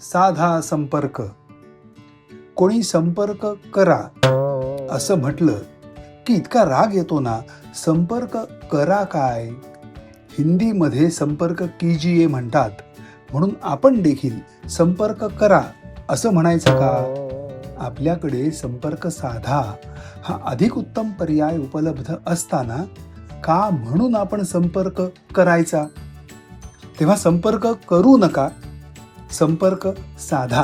साधा संपर्क. कोणी संपर्क करा असं म्हटलं की इतका राग येतो ना संपर्क करा काय? हिंदीमध्ये संपर्क कीजिये म्हणतात म्हणून आपण देखील संपर्क करा असं म्हणायचं का? आपल्याकडे संपर्क साधा हा अधिक उत्तम पर्याय उपलब्ध असताना का म्हणून आपण संपर्क करायचा? तेव्हा संपर्क करू नका संपर्क साधा.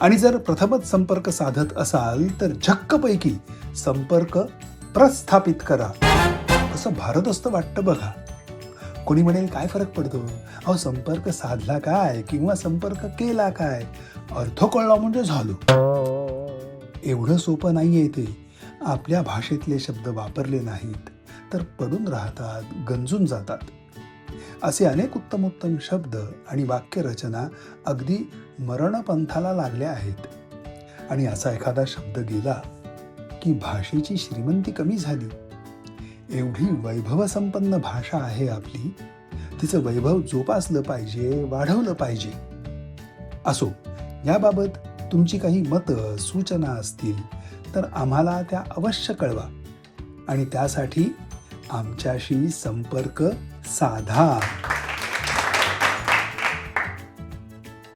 आणि जर प्रथमच संपर्क साधत असाल तर झक्कपैकी संपर्क प्रस्थापित करा. असं भारदस्त वाटतं बघा. कोणी म्हणेल काय फरक पडतो? अहो संपर्क साधला काय? किंवा संपर्क केला काय? अर्थ कळला म्हणजे झालो. एवढं सोपं नाहीये ते. आपल्या भाषेतले शब्द वापरले नाहीत तर पडून राहतात गंजून जातात. असे अनेक उत्तमोत्तम शब्द आणि वाक्यरचना अगदी मरणपंथाला लागल्या आहेत. आणि असा एखादा शब्द गेला की भाषेची श्रीमंती कमी झाली. एवढी वैभवसंपन्न भाषा आहे आपली. तिचं वैभव जोपासलं पाहिजे वाढवलं पाहिजे. असो याबाबत तुमची काही मतं सूचना असतील तर आम्हाला त्या अवश्य कळवा. आणि त्यासाठी आमच्याशी संपर्क साधा.